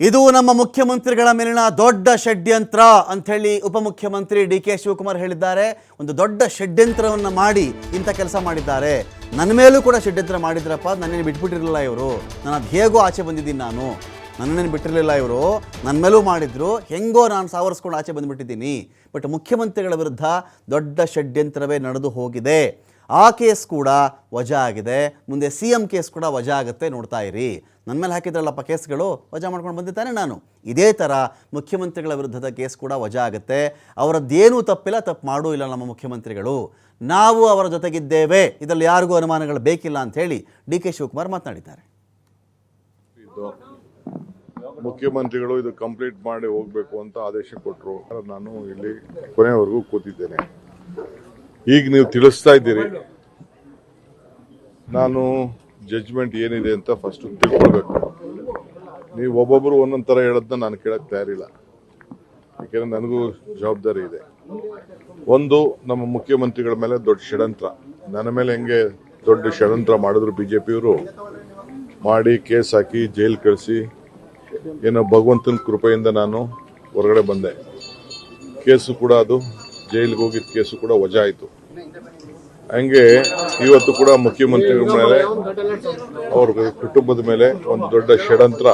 ಇದು ನಮ್ಮ ಮುಖ್ಯಮಂತ್ರಿಗಳ ಮೇಲಿನ ದೊಡ್ಡ ಷಡ್ಯಂತ್ರ ಅಂಥೇಳಿ ಉಪಮುಖ್ಯಮಂತ್ರಿ ಡಿ ಕೆ ಶಿವಕುಮಾರ್ ಹೇಳಿದ್ದಾರೆ. ಒಂದು ದೊಡ್ಡ ಷಡ್ಯಂತ್ರವನ್ನು ಮಾಡಿ ಇಂಥ ಕೆಲಸ ಮಾಡಿದ್ದಾರೆ. ನನ್ನ ಮೇಲೂ ಕೂಡ ಷಡ್ಯಂತ್ರ ಮಾಡಿದ್ರಪ್ಪ ನನ್ನೇನು ಬಿಟ್ಬಿಟ್ಟಿರಲಿಲ್ಲ ಇವರು. ನಾನು ಅದು ಹೇಗೋ ಆಚೆ ಬಂದಿದ್ದೀನಿ ನಾನು. ನನ್ನೇನು ಬಿಟ್ಟಿರಲಿಲ್ಲ ಇವರು. ನನ್ನ ಮೇಲೂ ಮಾಡಿದ್ರು. ಹೆಂಗೋ ನಾನು ಸಾವರಿಸ್ಕೊಂಡು ಆಚೆ ಬಂದುಬಿಟ್ಟಿದ್ದೀನಿ. ಬಟ್ ಮುಖ್ಯಮಂತ್ರಿಗಳ ವಿರುದ್ಧ ದೊಡ್ಡ ಷಡ್ಯಂತ್ರವೇ ನಡೆದು ಹೋಗಿದೆ. ಆ ಕೇಸ್ ಕೂಡ ವಜಾ ಆಗಿದೆ. ಮುಂದೆ ಸಿ ಎಂ ಕೇಸ್ ಕೂಡ ವಜಾ ಆಗುತ್ತೆ, ನೋಡ್ತಾ ಇರಿ. ನನ್ನ ಮೇಲೆ ಹಾಕಿದ್ರಲ್ಲಪ್ಪ ಕೇಸ್ಗಳು? ವಜಾ ಮಾಡ್ಕೊಂಡು ಬಂದಿದ್ದಾನೆ ನಾನು. ಇದೇ ಥರ ಮುಖ್ಯಮಂತ್ರಿಗಳ ವಿರುದ್ಧದ ಕೇಸ್ ಕೂಡ ವಜಾ ಆಗುತ್ತೆ. ಅವರದ್ದೇನೂ ತಪ್ಪಿಲ್ಲ, ತಪ್ಪು ಮಾಡೂ ಇಲ್ಲ ನಮ್ಮ ಮುಖ್ಯಮಂತ್ರಿಗಳು. ನಾವು ಅವರ ಜೊತೆಗಿದ್ದೇವೆ. ಇದರಲ್ಲಿ ಯಾರಿಗೂ ಅನುಮಾನಗಳು ಬೇಕಿಲ್ಲ ಅಂತ ಹೇಳಿ ಡಿ ಕೆ ಶಿವಕುಮಾರ್ ಮಾತನಾಡಿದ್ದಾರೆ. ಮುಖ್ಯಮಂತ್ರಿಗಳು ಇದು ಕಂಪ್ಲೀಟ್ ಮಾಡಿ ಹೋಗ್ಬೇಕು ಅಂತ ಆದೇಶ ಕೊಟ್ಟರು. ನಾನು ಇಲ್ಲಿ ಕೊನೆವರೆಗೂ ಕೂತಿದ್ದೇನೆ. ಈಗ ನೀವು ತಿಳಿಸ್ತಾ ಇದ್ದೀರಿ. ನಾನು ಜಡ್ಜ್ಮೆಂಟ್ ಏನಿದೆ ಅಂತ ಫಸ್ಟ್ ತಿಳ್ಕೊಳ್ಬೇಕು. ನೀವು ಒಬ್ಬೊಬ್ಬರು ಒಂದೊಂದು ಥರ ಹೇಳೋದನ್ನ ನಾನು ಕೇಳಕ್ಕೆ ತಯಾರಿಲ್ಲ ಯಾಕೆಂದರೆ ನನಗೂ ಜವಾಬ್ದಾರಿ ಇದೆ. ಒಂದು, ನಮ್ಮ ಮುಖ್ಯಮಂತ್ರಿಗಳ ಮೇಲೆ ದೊಡ್ಡ ಷಡ್ಯಂತ್ರ. ನನ್ನ ಮೇಲೆ ಹೆಂಗೆ ದೊಡ್ಡ ಷಡ್ಯಂತ್ರ ಮಾಡಿದ್ರು ಬಿ ಜೆ ಪಿಯವರು ಮಾಡಿ ಕೇಸ್ ಹಾಕಿ ಜೈಲ್ ಕಳಿಸಿ, ಏನೋ ಭಗವಂತನ ಕೃಪೆಯಿಂದ ನಾನು ಹೊರಗಡೆ ಬಂದೆ. ಕೇಸು ಕೂಡ ಅದು, ಜೈಲಿಗೆ ಹೋಗಿದ್ದ ಕೇಸು ಕೂಡ ವಜಾ ಆಯಿತು ಹಂಗೆ ಇವತ್ತು ಕೂಡ ಮುಖ್ಯಮಂತ್ರಿಗಳ ಮೇಲೆ ಅವ್ರ ಕುಟುಂಬದ ಮೇಲೆ ಒಂದು ದೊಡ್ಡ ಷಡ್ಯಂತ್ರ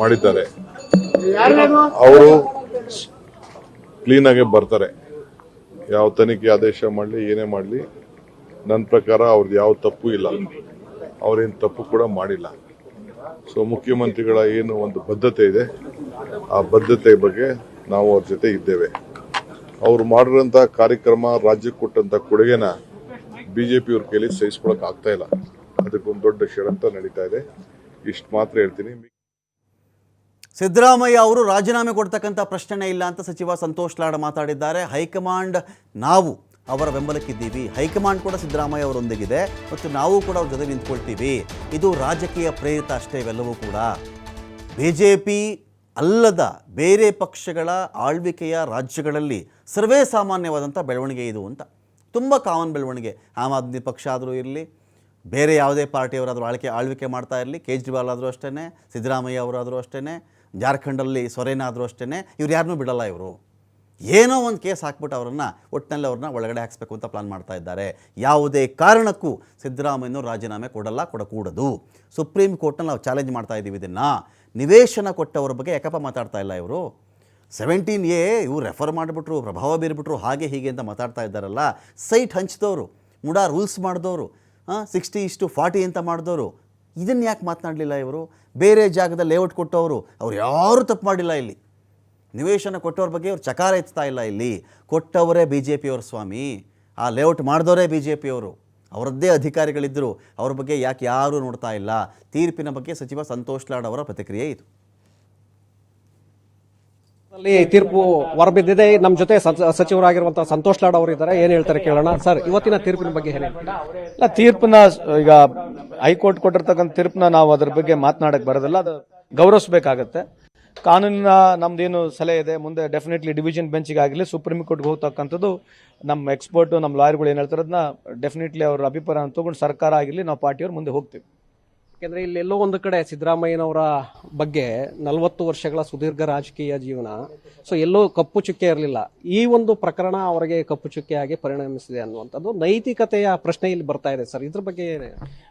ಮಾಡಿದ್ದಾರೆ. ಅವರು ಕ್ಲೀನ್ ಆಗಿ ಬರ್ತಾರೆ. ಯಾವ ತನಿಖೆ ಆದೇಶ ಮಾಡಲಿ ಏನೇ ಮಾಡಲಿ ನನ್ನ ಪ್ರಕಾರ ಅವ್ರದ್ದು ಯಾವ ತಪ್ಪು ಇಲ್ಲ. ಅವ್ರೇನು ತಪ್ಪು ಕೂಡ ಮಾಡಿಲ್ಲ. ಸೊ ಮುಖ್ಯಮಂತ್ರಿಗಳ ಏನು ಒಂದು ಬದ್ಧತೆ ಇದೆ ಆ ಬದ್ಧತೆ ಬಗ್ಗೆ ನಾವು ಅವ್ರ ಜೊತೆ ಇದ್ದೇವೆ. ಅವರು ಮಾಡಿರೋಂಥ ಕಾರ್ಯಕ್ರಮ ರಾಜ್ಯಕ್ಕೆ ಕೊಟ್ಟಂತ ಕೊಡುಗೆನ ಬಿಜೆಪಿ ಅವ್ರ ಕೈಲಿ ಸಹಿಸ್ಕೊಳಕ್ ಆಗ್ತಾ ಇಲ್ಲ. ಅದಕ್ಕೊಂದು ದೊಡ್ಡ ಷರತ್ತ ನಡೀತಾ ಇದೆ. ಇಷ್ಟು ಮಾತ್ರ ಹೇಳ್ತೀನಿ. ಸಿದ್ದರಾಮಯ್ಯ ಅವರು ರಾಜೀನಾಮೆ ಕೊಡ್ತಕ್ಕಂಥ ಪ್ರಶ್ನೆ ಇಲ್ಲ ಅಂತ ಸಚಿವ ಸಂತೋಷ್ ಲಾಡ್ ಮಾತಾಡಿದ್ದಾರೆ. ಹೈಕಮಾಂಡ್ ನಾವು ಅವರ ಬೆಂಬಲಕ್ಕಿದ್ದೀವಿ. ಹೈಕಮಾಂಡ್ ಕೂಡ ಸಿದ್ದರಾಮಯ್ಯ ಅವರೊಂದಿಗಿದೆ. ಮತ್ತು ನಾವು ಕೂಡ ಅವ್ರ ಜೊತೆ ನಿಂತ್ಕೊಳ್ತೀವಿ. ಇದು ರಾಜಕೀಯ ಪ್ರೇರಿತ ಅಷ್ಟೇ ಇವೆಲ್ಲವೂ ಕೂಡ. ಬಿ ಜೆ ಪಿ ಅಲ್ಲದ ಬೇರೆ ಪಕ್ಷಗಳ ಆಳ್ವಿಕೆಯ ರಾಜ್ಯಗಳಲ್ಲಿ ಸರ್ವೇ ಸಾಮಾನ್ಯವಾದಂಥ ಬೆಳವಣಿಗೆ ಇದು ಅಂತ. ತುಂಬ ಕಾಮನ್ ಬೆಳವಣಿಗೆ. ಆಮ್ ಆದ್ಮಿ ಪಕ್ಷ ಆದರೂ ಇರಲಿ, ಬೇರೆ ಯಾವುದೇ ಪಾರ್ಟಿಯವರಾದರೂ ಆಳ್ಕೆ, ಆಳ್ವಿಕೆ ಮಾಡ್ತಾ ಇರಲಿ, ಕೇಜ್ರಿವಾಲ್ ಆದರೂ ಅಷ್ಟೇ ಸಿದ್ದರಾಮಯ್ಯ ಅವರಾದರೂ ಅಷ್ಟೇ ಜಾರ್ಖಂಡಲ್ಲಿ ಸೊರೇನ ಆದರೂ ಅಷ್ಟೇ ಇವ್ರು ಯಾರನ್ನೂ ಬಿಡಲ್ಲ ಇವರು. ಏನೋ ಒಂದು ಕೇಸ್ ಹಾಕ್ಬಿಟ್ಟು ಅವರನ್ನು ಒಟ್ಟಿನಲ್ಲಿ ಅವ್ರನ್ನ ಒಳಗಡೆ ಹಾಕ್ಸ್ಬೇಕು ಅಂತ ಪ್ಲಾನ್ ಮಾಡ್ತಾ ಇದ್ದಾರೆ. ಯಾವುದೇ ಕಾರಣಕ್ಕೂ ಸಿದ್ದರಾಮಯ್ಯನವರು ರಾಜೀನಾಮೆ ಕೊಡಲ್ಲ, ಕೊಡಕೂಡದು. ಸುಪ್ರೀಂ ಕೋರ್ಟ್ನಲ್ಲಿ ನಾವು ಚಾಲೆಂಜ್ ಮಾಡ್ತಾ ಇದ್ದೀವಿ ಇದನ್ನು. ನಿವೇಶನ ಕೊಟ್ಟವ್ರ ಬಗ್ಗೆ ಯಾಕಪ್ಪ ಮಾತಾಡ್ತಾ ಇಲ್ಲ ಇವರು? ಸೆವೆಂಟೀನ್ ಎ ಇವ್ರು ರೆಫರ್ ಮಾಡಿಬಿಟ್ರು, ಪ್ರಭಾವ ಬೀರಿಬಿಟ್ರು, ಹಾಗೆ ಹೀಗೆ ಅಂತ ಮಾತಾಡ್ತಾ ಇದ್ದಾರಲ್ಲ. ಸೈಟ್ ಹಂಚಿದವರು, ಮುಡಾ ರೂಲ್ಸ್ ಮಾಡಿದವರು ಸಿಕ್ಸ್ಟಿ ಇಷ್ಟು ಫಾರ್ಟಿ ಅಂತ ಮಾಡಿದವರು. ಇದನ್ನು ಯಾಕೆ ಮಾತನಾಡಲಿಲ್ಲ ಇವರು? ಬೇರೆ ಜಾಗದ ಲೇಔಟ್ ಕೊಟ್ಟವರು, ಅವ್ರು ಯಾರೂ ತಪ್ಪು ಮಾಡಿಲ್ಲ ಇಲ್ಲಿ. ನಿವೇಶನ ಕೊಟ್ಟವ್ರ ಬಗ್ಗೆ ಅವ್ರು ಚಕಾರ ಎತ್ತಾ ಇಲ್ಲ ಇಲ್ಲಿ. ಕೊಟ್ಟವರೇ ಬಿ ಜೆ ಪಿಯವರು ಸ್ವಾಮಿ. ಆ ಲೇಔಟ್ ಮಾಡಿದವರೇ ಬಿ ಜೆ ಪಿಯವರು ಅವರದ್ದೇ ಅಧಿಕಾರಿಗಳಿದ್ದರು ಅವ್ರ ಬಗ್ಗೆ ಯಾಕೆ ಯಾರೂ ನೋಡ್ತಾ ಇಲ್ಲ. ತೀರ್ಪಿನ ಬಗ್ಗೆ ಸಚಿವ ಸಂತೋಷ್ ಲಾಡ್ ಅವರ ಪ್ರತಿಕ್ರಿಯೆ ಇದು. ತೀರ್ಪು ಹೊರಬಿದ್ದಿದೆ. ನಮ್ಮ ಜೊತೆ ಸಚ- ಸಚಿವರಾಗಿರುವಂತಹ ಸಂತೋಷ್ ಲಾಡ್ ಅವರು ಇದ್ದಾರೆ ಏನ್ ಹೇಳ್ತಾರೆ ಕೇಳೋಣ. ಸರ್, ಇವತ್ತಿನ ತೀರ್ಪಿನ ಬಗ್ಗೆ? ಇಲ್ಲ, ತೀರ್ಪನ್ನ ಈಗ ಹೈಕೋರ್ಟ್ ಕೊಟ್ಟಿರ್ತಕ್ಕಂಥ ತೀರ್ಪನ್ನ ನಾವು ಅದ್ರ ಬಗ್ಗೆ ಮಾತನಾಡಕ್ ಬರೋದಿಲ್ಲ. ಅದು ಗೌರವಿಸಬೇಕಾಗತ್ತೆ. ಕಾನೂನಿನ ನಮ್ದೇನು ಸಲಹೆ ಇದೆ, ಮುಂದೆ ಡೆಫಿನೆಟ್ಲಿ ಡಿವಿಷನ್ ಬೆಂಚ್ಗೆ ಆಗಲಿ ಸುಪ್ರೀಂ ಕೋರ್ಟ್ಗೆ ಹೋಗ್ತಕ್ಕಂಥದ್ದು ನಮ್ಮ ಎಕ್ಸ್ಪರ್ಟ್ ನಮ್ಮ ಲಾಯರ್ಗಳು ಏನು ಹೇಳ್ತಾರೆ, ಅದನ್ನ ಡೆಫಿನೆಟ್ಲಿ ಅವ್ರ ಅಭಿಪ್ರಾಯ ತಗೊಂಡು ಸರ್ಕಾರ ಆಗಿರಲಿ ನಾವು ಪಾರ್ಟಿಯವ್ರು ಮುಂದೆ ಹೋಗ್ತೀವಿ. ಯಾಕೆಂದ್ರೆ ಇಲ್ಲಿ ಎಲ್ಲೋ ಒಂದು ಕಡೆ ಸಿದ್ದರಾಮಯ್ಯನವರ ಬಗ್ಗೆ ನಲವತ್ತು ವರ್ಷಗಳ ಸುದೀರ್ಘ ರಾಜಕೀಯ ಜೀವನ. ಸೊ ಎಲ್ಲೋ ಕಪ್ಪು ಚುಕ್ಕೆ ಇರಲಿಲ್ಲ. ಈ ಒಂದು ಪ್ರಕರಣ ಅವರಿಗೆ ಕಪ್ಪು ಚುಕ್ಕೆಯಾಗಿ ಪರಿಣಮಿಸಿದೆ ಅನ್ನುವಂಥದ್ದು ನೈತಿಕತೆಯ ಪ್ರಶ್ನೆ ಇಲ್ಲಿ ಬರ್ತಾ ಇದೆ ಸರ್. ಇದ್ರ ಬಗ್ಗೆ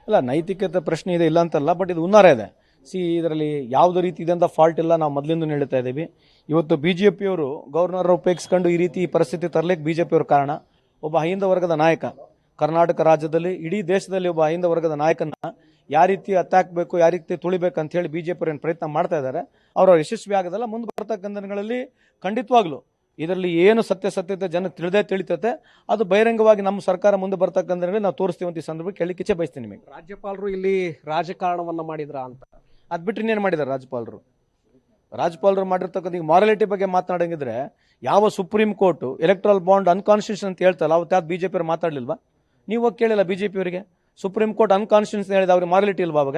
ಅಲ್ಲ, ನೈತಿಕತೆ ಪ್ರಶ್ನೆ ಇದೆ, ಇಲ್ಲ ಅಂತಲ್ಲ ಬಟ್ ಇದು ಉನ್ನಾರ ಇದೆ. ಸಿ ಇದರಲ್ಲಿ ಯಾವುದೇ ರೀತಿ ಇದಂಥ ಫಾಲ್ಟ್ ಇಲ್ಲ, ನಾವು ಮೊದಲಿಂದ ಹೇಳ್ತಾ ಇದ್ದೀವಿ. ಇವತ್ತು ಬಿ ಜೆ ಪಿಯವರು ಗವರ್ನರ್ ಉಪಯೋಗಿಸ್ಕೊಂಡು ಈ ರೀತಿ ಪರಿಸ್ಥಿತಿ ತರಲಿಕ್ಕೆ ಬಿ ಜೆ ಪಿಯವ್ರ ಕಾರಣ. ಒಬ್ಬ ಅಹಿಂದ ವರ್ಗದ ನಾಯಕ, ಕರ್ನಾಟಕ ರಾಜ್ಯದಲ್ಲಿ, ಇಡೀ ದೇಶದಲ್ಲಿ ಒಬ್ಬ ಅಹಿಂದ ವರ್ಗದ ನಾಯಕನ ಯಾವ ರೀತಿ ಹತ್ತಾಕ್ಬೇಕು ಯಾವ ರೀತಿ ತುಳಿಬೇಕು ಅಂತ ಹೇಳಿ ಬಿ ಜೆ ಪಿ ಏನು ಪ್ರಯತ್ನ ಮಾಡ್ತಾ ಇದ್ದಾರೆ ಅವರು ಯಶಸ್ವಿ ಆಗೋದಲ್ಲ ಮುಂದೆ ಬರ್ತಕ್ಕಂಥ ದಿನಗಳಲ್ಲಿ ಖಂಡಿತವಾಗ್ಲು ಇದರಲ್ಲಿ ಏನು ಸತ್ಯ ಸತ್ಯತೆ ಜನ ತಿಳಿದೇ ತಿಳಿತೈತೆ ಅದು ಬಹಿರಂಗವಾಗಿ ನಮ್ಮ ಸರ್ಕಾರ ಮುಂದೆ ಬರ್ತಕ್ಕಂಥ ನಾವು ತೋರಿಸ್ತೀವಿ ಅಂತ ಈ ಸಂದರ್ಭಕ್ಕೆ ಕೇಳಲಿಕ್ಕೆ ಬಯಸ್ತೀನಿ ನಿಮಗೆ. ರಾಜ್ಯಪಾಲರು ಇಲ್ಲಿ ರಾಜಕಾರಣವನ್ನು ಮಾಡಿದ್ರ ಅಂತ? ಅದು ಬಿಟ್ಟು ಇನ್ನೇನು ಮಾಡಿದ್ದಾರೆ ರಾಜ್ಯಪಾಲರು? ರಾಜ್ಯಪಾಲರು ಮಾಡಿರ್ತಕ್ಕಂಥ ಈಗ ಮಾರಾಲಿಟಿ ಬಗ್ಗೆ ಮಾತನಾಡಂಗಿದ್ರೆ ಯಾವ supreme court electoral bond unconstitution ಅಂತ ಹೇಳ್ತಲ್ಲ ಅವತ್ತು ಯಾವ್ದು ಬಿಜೆಪಿ ಅವ್ರು ಮಾತಾಡಲಿಲ್ವಾ? ನೀವು ಹೋಗಿ ಕೇಳಿಲ್ಲ ಬಿಜೆಪಿ ಅವರಿಗೆ. ಸುಪ್ರೀಂ ಕೋರ್ಟ್ ಅನ್ಕಾನ್ಸ್ಟಿಟ್ಯೂಷನ್ ಹೇಳಿದ ಅವ್ರಿಗೆ ಮಾರಲಿಟಿ ಇಲ್ವಾ ಅವಾಗ?